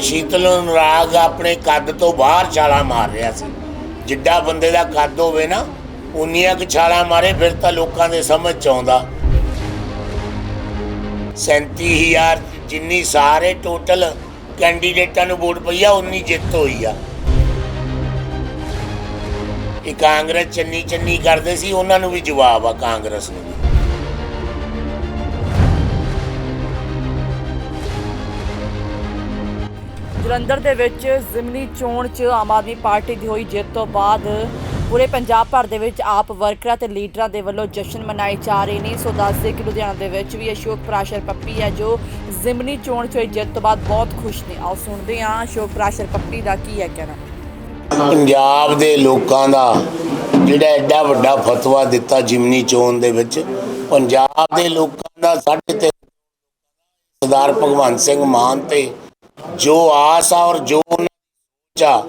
ਸ਼ੀਤਲ ਅਨੁਰਾਗ ਆਪਣੇ ਕੱਦ ਤੋਂ ਬਾਹਰ ਛਾਲਾ ਮਾਰ ਰਿਹਾ ਸੀ। ਜਿੱਡਾ ਬੰਦੇ ਦਾ ਕੱਦ ਹੋਵੇ ਨਾ, ਉਨੀਆਂ ਕੁ ਛਾਲਾ ਮਾਰੇ, ਫਿਰ ਤਾਂ ਲੋਕਾਂ ਦੇ ਸਮਝ ਚ ਆਉਂਦਾ। 37000 ਜਿੰਨੀ ਸਾਰੇ ਟੋਟਲ ਕੈਂਡੀਡੇਟਾਂ ਨੂੰ ਵੋਟ ਪਈ ਆ, ਉਨੀ ਜਿੱਤ ਹੋਈ ਆ। ਇਹ ਕਾਂਗਰਸ ਚੰਨੀ ਚੰਨੀ ਕਰਦੇ ਸੀ, ਉਹਨਾਂ ਨੂੰ ਵੀ ਜਵਾਬ ਆ ਕਾਂਗਰਸ ਨੂੰ ਜਲੰਧਰ ਦੇ ਵਿੱਚ ਜ਼ਿਮਨੀ ਚੋਣ 'ਚ ਆਮ ਆਦਮੀ ਪਾਰਟੀ ਦੀ ਹੋਈ ਜਿੱਤ ਤੋਂ ਬਾਅਦ ਪੂਰੇ ਪੰਜਾਬ ਭਰ ਦੇ ਵਿੱਚ ਆਪ ਵਰਕਰਾਂ ਤੇ ਲੀਡਰਾਂ ਦੇ ਵੱਲੋਂ ਜਸ਼ਨ ਮਨਾਏ ਜਾ ਰਹੇ ਨੇ। ਸੋ ਦੱਸਦੇ ਕਿ ਲੁਧਿਆਣਾ ਦੇ ਵਿੱਚ ਵੀ ਅਸ਼ੋਕ ਪ੍ਰਾਸ਼ਰ ਪੱਪੀ ਹੈ ਜੋ ਜ਼ਿਮਨੀ ਚੋਣ 'ਚ ਹੋਈ ਜਿੱਤ ਤੋਂ ਬਾਅਦ ਬਹੁਤ ਖੁਸ਼ ਨੇ। ਆਓ ਸੁਣਦੇ ਹਾਂ ਅਸ਼ੋਕ ਪ੍ਰਾਸ਼ਰ ਪੱਪੀ ਦਾ ਕੀ ਹੈ ਕਹਿਣਾ। ਪੰਜਾਬ ਦੇ ਲੋਕਾਂ ਦਾ ਜਿਹੜਾ ਐਡਾ ਵੱਡਾ ਫਤਵਾ ਦਿੱਤਾ ਜਿਮਨੀ ਚੋਣ ਦੇ ਵਿੱਚ, ਪੰਜਾਬ ਦੇ ਲੋਕਾਂ ਦਾ ਸਾਢੇ ਤਿੰਨ ਸਰਦਾਰ ਭਗਵੰਤ ਸਿੰਘ ਮਾਨ ਤੇ ਜੋ ਆਸ ਆ ਔਰ ਜੋ ਉਹਨਾਂ ਦੀ ਸੋਚ ਆ,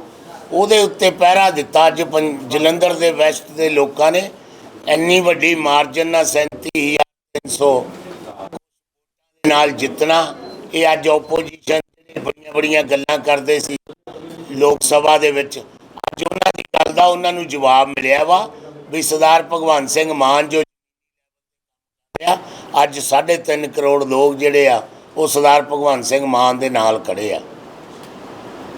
ਉਹਦੇ ਉੱਤੇ ਪਹਿਰਾ ਦਿੱਤਾ ਅੱਜ ਪੰ- ਜਲੰਧਰ ਦੇ ਵੈਸਟ ਦੇ ਲੋਕਾਂ ਨੇ। ਇੰਨੀ ਵੱਡੀ ਮਾਰਜਨ ਨਾਲ 37300 ਨਾਲ ਜਿੱਤਣਾ, ਇਹ ਅੱਜ ਆਪੋਜੀਸ਼ਨ ਜਿਹੜੇ ਬੜੀਆਂ ਬੜੀਆਂ ਗੱਲਾਂ ਕਰਦੇ ਸੀ ਲੋਕ ਸਭਾ ਦੇ ਵਿੱਚ। ਅੱਜ ਉਹਨਾਂ ਦੀ ਗੱਲ ਦਾ ਉਹਨਾਂ ਨੂੰ ਜਵਾਬ ਮਿਲਿਆ ਵਾ ਵੀ ਸਰਦਾਰ ਭਗਵੰਤ ਸਿੰਘ ਮਾਨ ਜੋ ਆ ਅੱਜ 3.5 ਕਰੋੜ ਲੋਕ ਜਿਹੜੇ ਆ ਉਹ ਸਰਦਾਰ ਭਗਵੰਤ ਸਿੰਘ ਮਾਨ ਦੇ ਨਾਲ ਖੜੇ ਆ।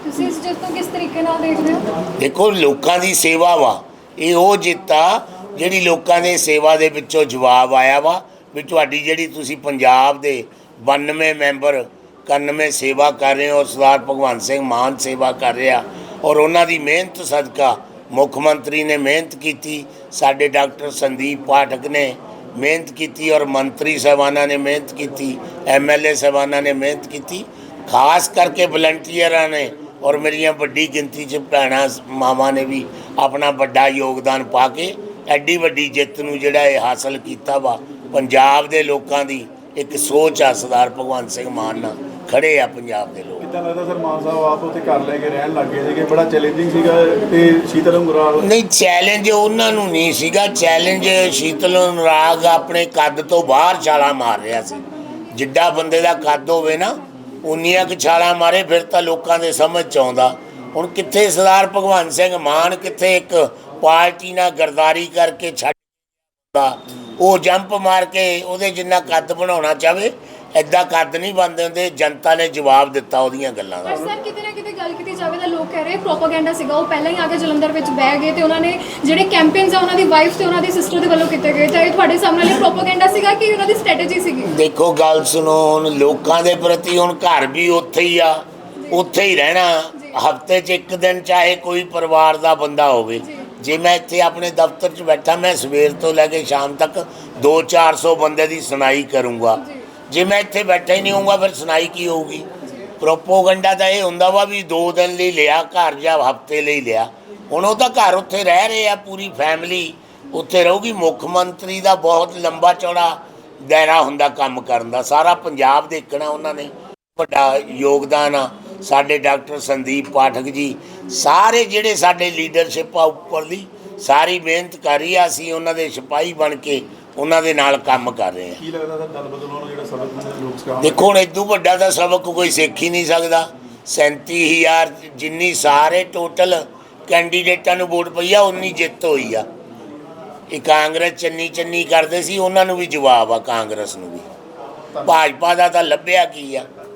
ਤੁਸੀਂ ਇਸ ਜਿੱਤ ਨੂੰ ਕਿਸ ਤਰੀਕੇ ਨਾਲ ਦੇਖਦੇ ਹੋ? ਦੇਖੋ ਲੋਕਾਂ ਦੀ ਸੇਵਾ ਵਾ। ਇਹ ਉਹ ਜਿੱਤਾ ਜਿਹੜੀ ਲੋਕਾਂ ਦੇ ਸੇਵਾ ਦੇ ਵਿੱਚੋਂ ਜਵਾਬ ਆਇਆ ਵਾ ਵੀ ਤੁਹਾਡੀ ਜਿਹੜੀ ਤੁਸੀਂ ਪੰਜਾਬ ਦੇ 92 ਮੈਂਬਰ 91 ਸੇਵਾ ਕਰ ਰਹੇ ਹੋ ਸਰਦਾਰ ਭਗਵੰਤ ਸਿੰਘ ਮਾਨ ਸੇਵਾ ਕਰ ਰਿਹਾ। ਔਰ ਉਹਨਾਂ ਦੀ ਮਿਹਨਤ ਸਦਕਾ ਮੁੱਖ ਮੰਤਰੀ ਨੇ ਮਿਹਨਤ ਕੀਤੀ। ਸਾਡੇ ਡਾਕਟਰ ਸੰਦੀਪ ਪਾਠਕ ਨੇ ਮਿਹਨਤ ਕੀਤੀ ਔਰ ਮੰਤਰੀ ਸਾਹਿਬਾਨਾਂ ਨੇ ਮਿਹਨਤ ਕੀਤੀ ਐਮਐਲਏ ਸਾਹਿਬਾਨਾਂ ਨੇ ਮਿਹਨਤ ਕੀਤੀ, ਖਾਸ ਕਰਕੇ ਵਲੰਟੀਅਰਾਂ ਨੇ ਔਰ ਮੇਰੀਆਂ ਵੱਡੀ ਗਿਣਤੀ 'ਚ ਭੈਣਾਂ, ਮਾਵਾਂ ਨੇ ਵੀ ਆਪਣਾ ਵੱਡਾ ਯੋਗਦਾਨ ਪਾ ਕੇ ਐਡੀ ਵੱਡੀ ਜਿੱਤ ਨੂੰ ਜਿਹੜਾ ਇਹ ਹਾਸਲ ਕੀਤਾ ਵਾ, ਪੰਜਾਬ ਦੇ ਲੋਕਾਂ ਦੀ ਇੱਕ ਸੋਚ ਆ ਸਰਦਾਰ ਭਗਵੰਤ ਸਿੰਘ ਮਾਨ ਨਾਲ ਖੜੇ ਆ ਪੰਜਾਬ ਦੇ ਲੋਕ। ਕਿੱਦਾਂ ਲੱਗਦਾ ਸਰ ਮਾਨ ਸਾਹਿਬ ਆਪ ਉੱਥੇ ਘਰ ਲੈ ਕੇ ਰਹਿਣ ਲੱਗੇ ਸੀਗੇ? ਬੜਾ ਚੈਲੰਜਿੰਗ ਸੀਗਾ ਤੇ ਸ਼ੀਤਲ ਅੰਗਰਾਲ ਨਹੀਂ ਚੈਲੰਜ ਉਹਨਾਂ ਨੂੰ ਨਹੀਂ ਸੀਗਾ। ਚੈਲੰਜ ਸ਼ੀਤਲ ਨਰਾਗ ਆਪਣੇ ਕੱਦ ਤੋਂ ਬਾਹਰ ਛਾਲਾ ਮਾਰ ਰਿਹਾ ਸੀ। ਜਿੱਡਾ ਬੰਦੇ ਦਾ ਕੱਦ ਹੋਵੇ ਨਾ ਉਨੀਆਂ ਕੁ ਛਾਲਾ ਮਾਰੇ ਫਿਰ ਤਾਂ ਲੋਕਾਂ ਦੇ ਸਮਝ ਚ ਆਉਂਦਾ। ਹੁਣ ਕਿੱਥੇ ਸਰਦਾਰ ਭਗਵੰਤ ਸਿੰਘ ਮਾਨ ਕਿੱਥੇ ਇੱਕ ਪਾਰਟੀ ਨਾਲ ਗਰਦਾਰੀ ਕਰਕੇ ਛੱਡ ਦਾ ਉਹ ਜੰਪ ਮਾਰ ਕੇ ਉਹਦੇ ਜਿੰਨਾ ਕੱਦ ਬਣਾਉਣਾ ਚਾਵੇ ਐਦਾਂ ਕੱਦ ਨਹੀਂ ਬਣਦੇ ਹੁੰਦੇ ਜਨਤਾ ਨੇ ਜਵਾਬ ਦਿੱਤਾ ਉਹਦੀਆਂ ਗੱਲਾਂ ਦਾ। ਪਰ ਸਰ ਕਿਤੇ ਨਾ ਕਿਤੇ ਗੱਲ ਕੀਤੀ ਜਾਵੇ ਤਾਂ ਲੋਕ ਕਹਿ ਰਹੇ ਪ੍ਰੋਪਾਗੈਂਡਾ ਸੀਗਾ ਉਹ ਪਹਿਲਾਂ ਹੀ ਆ ਕੇ ਜਲੰਧਰ ਵਿੱਚ ਬਹਿ ਗਏ ਤੇ ਉਹਨਾਂ ਨੇ ਜਿਹੜੇ ਕੈਂਪੇਨਸ ਆ ਉਹਨਾਂ ਦੀ ਵਾਈਫ ਤੇ ਉਹਨਾਂ ਦੀ ਸਿਸਟਰ ਦੇ ਵੱਲੋਂ ਕੀਤੇ ਗਏ ਤਾਂ ਇਹ ਤੁਹਾਡੇ ਸਾਹਮਣੇ ਪ੍ਰੋਪਾਗੈਂਡਾ ਸੀਗਾ ਕਿ ਉਹਨਾਂ ਦੀ ਸਟ੍ਰੈਟਜੀ ਸੀਗੀ? ਦੇਖੋ ਗੱਲ ਸੁਣੋ ਹੁਣ ਲੋਕਾਂ ਦੇ ਪ੍ਰਤੀ ਹੁਣ ਘਰ ਵੀ ਉੱਥੇ ਹੀ ਆ ਉੱਥੇ ਹੀ ਰਹਿਣਾ ਹਫ਼ਤੇ 'ਚ ਇੱਕ ਦਿਨ ਚਾਹੇ ਕੋਈ ਪਰਿਵਾਰ ਦਾ ਬੰਦਾ ਹੋਵੇ। ਜੇ ਮੈਂ ਇੱਥੇ ਆਪਣੇ ਦਫ਼ਤਰ 'ਚ ਬੈਠਾ ਮੈਂ ਸਵੇਰ ਤੋਂ ਲੈ ਕੇ ਸ਼ਾਮ ਤੱਕ 2-400 ਬੰਦੇ ਦੀ ਸੁਣਾਈ ਕਰੂੰਗਾ। ਜੇ। ਮੈਂ ਇੱਥੇ ਬੈਠਾ ਹੀ ਨਹੀਂ ਹੋਊਗਾ ਫਿਰ ਸੁਣਾਈ ਕੀ ਹੋਊਗੀ? ਪ੍ਰੋਪੋਗੰਡਾ ਤਾਂ ਇਹ ਹੁੰਦਾ ਵਾ ਵੀ 2 ਦਿਨ ਲਈ ਲਿਆ ਘਰ ਜਾਂ ਹਫ਼ਤੇ ਲਈ ਲਿਆ। ਹੁਣ ਉਹ ਤਾਂ ਘਰ ਉੱਥੇ ਰਹਿ ਰਹੇ ਆ ਪੂਰੀ ਫੈਮਿਲੀ। ਉੱਥੇ ਰਹੂਗੀ ਮੁੱਖ ਮੰਤਰੀ ਦਾ ਬਹੁਤ ਲੰਬਾ ਚੌੜਾ ਦਾਇਰਾ ਹੁੰਦਾ ਕੰਮ ਕਰਨ ਦਾ। ਸਾਰਾ ਪੰਜਾਬ ਦੇਖਣਾ ਉਹਨਾਂ ਨੇ ਵੱਡਾ ਯੋਗਦਾਨ ਆ। ਸਾਡੇ ਡਾਕਟਰ ਸੰਦੀਪ ਪਾਠਕ ਜੀ ਸਾਰੇ ਜਿਹੜੇ ਸਾਡੇ ਲੀਡਰਸ਼ਿਪ ਆ ਉੱਪਰਲੀ ਸਾਰੀ ਮਿਹਨਤ ਕਰ ਰਹੀ ਆ ਅਸੀਂ ਉਹਨਾਂ ਦੇ ਸਿਪਾਹੀ ਬਣ ਕੇ ਉਹਨਾਂ ਦੇ ਨਾਲ ਕੰਮ ਕਰ ਰਹੇ ਆ। ਕੀ ਲੱਗਦਾ ਸਰ ਦਲ ਬਦਲਾਉਣ ਨੂੰ ਜਿਹੜਾ ਸਬਕ ਮਿਲਿਆ ਲੋਕ ਸਿਖਾਉਣ ਦੇਖੋ ਹੁਣ ਇਦੋਂ ਵੱਡਾ ਤਾਂ ਸਬਕ ਕੋਈ ਸਿੱਖ ਹੀ ਨਹੀਂ ਸਕਦਾ। 37000 ਜਿੰਨੀ ਸਾਰੇ ਟੋਟਲ ਕੈਂਡੀਡੇਟਾਂ ਨੂੰ ਵੋਟ ਪਈ ਆ ਉਨੀ ਜਿੱਤ ਹੋਈ ਆ। ਇਹ ਕਾਂਗਰਸ ਚੰਨੀ ਚੰਨੀ ਕਰਦੇ ਸੀ ਉਹਨਾਂ ਨੂੰ ਵੀ ਜਵਾਬ ਆ ਕਾਂਗਰਸ ਨੂੰ ਵੀ। ਭਾਜਪਾ ਦਾ ਤਾਂ ਲੱਭਿਆ ਕੀ ਆ?